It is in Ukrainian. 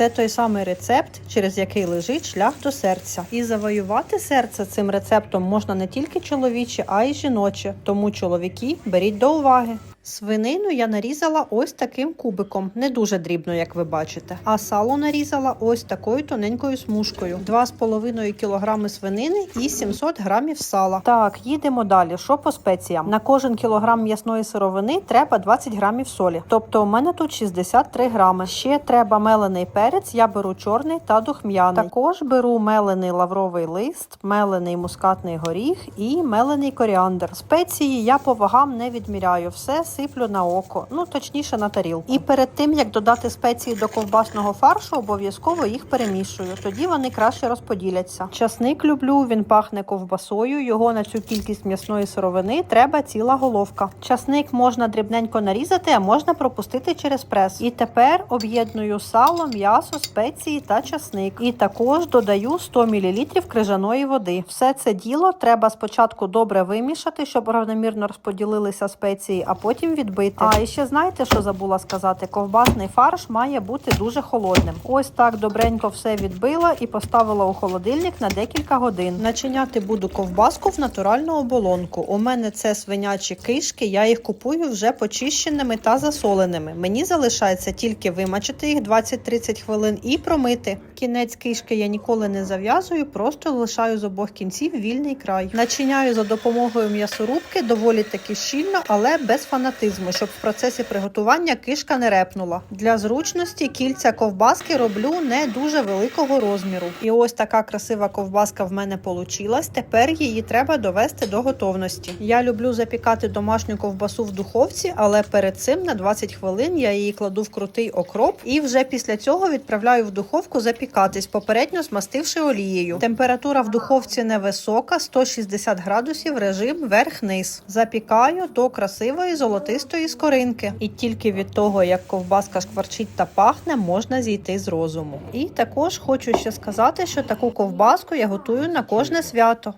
Це той самий рецепт, через який лежить шлях до серця. І завоювати серце цим рецептом можна не тільки чоловіче, а й жіноче. Тому чоловіки беріть до уваги. Свинину я нарізала ось таким кубиком, не дуже дрібно, як ви бачите. А сало нарізала ось такою тоненькою смужкою: 2,5 кг свинини і 700 грамів сала. Так, їдемо далі. Що по спеціям? На кожен кілограм м'ясної сировини треба 20 грамів солі. Тобто у мене тут 63 грами. Ще треба мелений перець. Я беру чорний та духм'яний. Також беру мелений лавровий лист, мелений мускатний горіх і мелений коріандр. Спеції я по вагам не відміряю. Все сиплю на око, ну точніше на тарілку. І перед тим як додати спеції до ковбасного фаршу, обов'язково їх перемішую. Тоді вони краще розподіляться. Часник люблю, він пахне ковбасою. Його на цю кількість м'ясної сировини треба ціла головка. Часник можна дрібненько нарізати, а можна пропустити через прес. І тепер об'єдную сало, м'ясо, спеції та часник. І також додаю 100 мл крижаної води. Все це діло треба спочатку добре вимішати, щоб равномірно розподілилися спеції, а потім відбити. А і ще знаєте, що забула сказати? Ковбасний фарш має бути дуже холодним. Ось так добренько все відбила і поставила у холодильник на декілька годин. Начиняти буду ковбаску в натуральну оболонку. У мене це свинячі кишки. Я їх купую вже почищеними та засоленими. Мені залишається тільки вимачити їх 20-30 хвилин і промити. Кінець кишки я ніколи не зав'язую, просто лишаю з обох кінців вільний край. Начиняю за допомогою м'ясорубки доволі таки щільно, але без фанатизму, щоб в процесі приготування кишка не репнула. Для зручності кільця ковбаски роблю не дуже великого розміру. І ось така красива ковбаска в мене получилась. Тепер її треба довести до готовності. Я люблю запікати домашню ковбасу в духовці, але перед цим на 20 хвилин я її кладу в крутий окроп і вже після цього відправляю в духовку запікатись, попередньо змастивши олією. Температура в духовці невисока, 160 градусів, режим верх-низ. Запікаю до красивої золотистої скоринки. І тільки від того, як ковбаска шкварчить та пахне, можна зійти з розуму. І також хочу ще сказати, що таку ковбаску я готую на кожне свято.